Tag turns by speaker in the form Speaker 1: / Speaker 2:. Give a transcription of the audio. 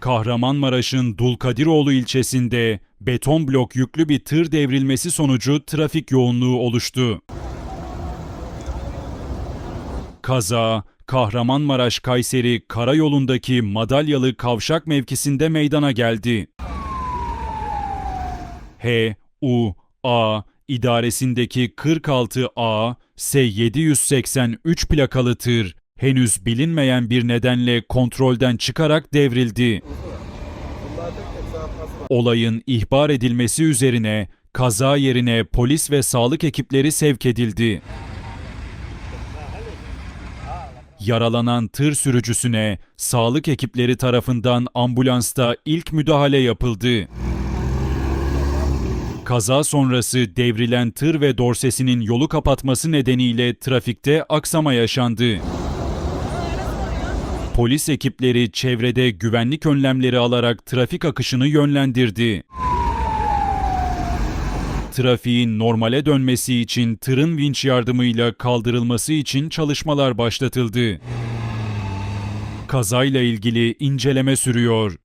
Speaker 1: Kahramanmaraş'ın Dulkadiroğlu ilçesinde beton blok yüklü bir tır devrilmesi sonucu trafik yoğunluğu oluştu. Kaza, Kahramanmaraş-Kayseri karayolundaki Madalyalı kavşak mevkisinde meydana geldi. H, U, A idaresindeki 46 A, S 783 plakalı tır henüz bilinmeyen bir nedenle kontrolden çıkarak devrildi. Olayın ihbar edilmesi üzerine kaza yerine polis ve sağlık ekipleri sevk edildi. Yaralanan tır sürücüsüne sağlık ekipleri tarafından ambulansta ilk müdahale yapıldı. Kaza sonrası devrilen tır ve dorsesinin yolu kapatması nedeniyle trafikte aksama yaşandı. Polis ekipleri çevrede güvenlik önlemleri alarak trafik akışını yönlendirdi. Trafiğin normale dönmesi için tırın vinç yardımıyla kaldırılması için çalışmalar başlatıldı. Kazayla ilgili inceleme sürüyor.